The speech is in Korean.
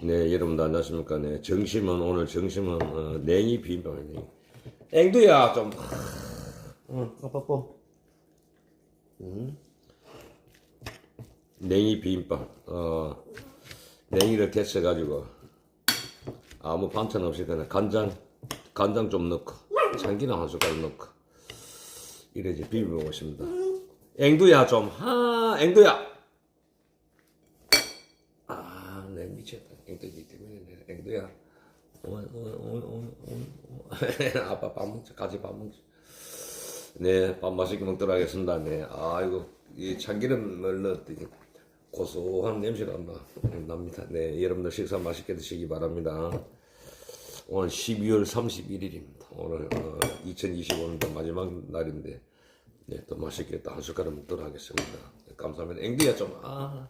네, 여러분들 안녕하십니까. 네, 정심은, 오늘 정심은, 어, 냉이 비빔밥이네. 앵두야, 좀, 응, 아빠 뽀. 응. 냉이 비빔밥, 어, 냉이를 데쳐가지고, 아무 반찬 없이 그냥 간장, 간장 좀 넣고, 참기름 한 숟갈 넣고, 이래 이제 비벼보고 있습니다. 앵두야, 좀, 하, 앵두야! 미쳤다. 앵두기 때문에 내 앵두야. 오늘 오늘 오늘 오늘 아빠 밥 먹자. 같이 밥 먹자. 네, 밥 맛있게 먹도록 하겠습니다. 네, 아이고 이 참기름을 넣었더니 고소한 냄새가 나, 납니다. 네, 여러분들 식사 맛있게 드시기 바랍니다. 오늘 12월 31일입니다. 오늘 어, 2025년도 마지막 날인데 네, 또 맛있게 또 한 숟가락 먹도록 하겠습니다. 네, 감사합니다. 앵디야 좀 아.